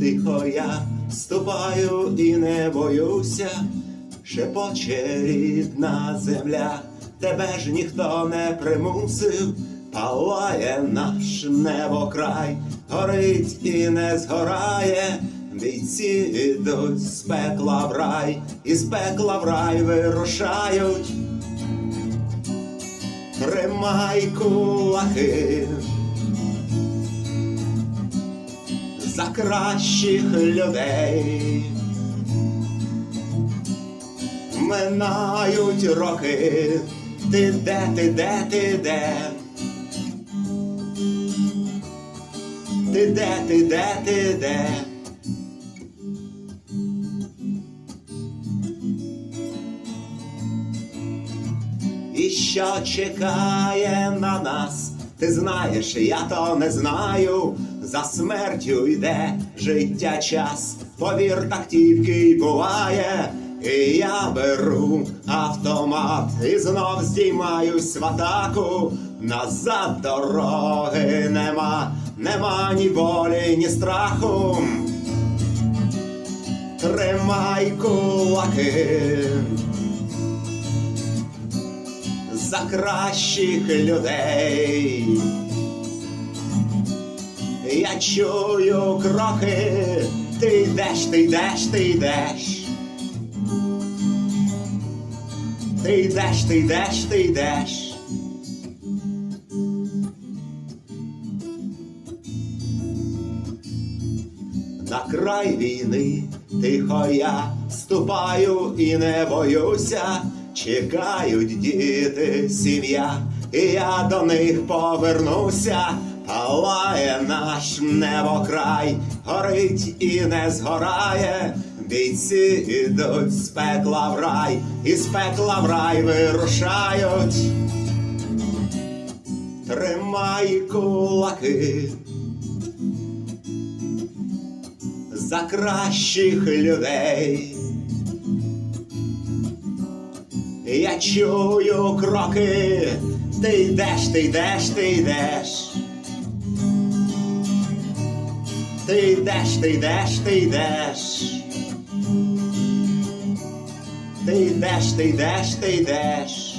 тихо я ступаю і не боюся, шепоче рідна земля, тебе ж ніхто не примусив, палає наш небокрай, горить і не згорає. Бійці ідуть з пекла в рай, і з пекла в рай вирушають. Тримай кулаки за кращих людей. Минають роки, ти де, ти де, ти де? Ти де, ти де, ти де? І що чекає на нас? Ти знаєш, я то не знаю. За смертю йде життя час. Повір, так тільки й буває. І я беру автомат і знов здіймаюсь в атаку. Назад дороги нема, нема ні болі, ні страху. Тримай кулаки за кращих людей. Я чую кроки, ти йдеш, ти йдеш, ти йдеш. Ти йдеш, ти йдеш, ти йдеш. На край війни тихо я ступаю і не боюся, чекають діти, сім'я, і я до них повернуся, палає наш небокрай, горить і не згорає. Бійці ідуть з пекла в рай, і з пекла в рай вирушають. Тримай кулаки. за кращих людей. Я чую кроки, ти йдеш, ти йдеш, ти йдеш. Ти йдеш, ти йдеш, ти йдеш. Ти йдеш, ти йдеш, ти йдеш.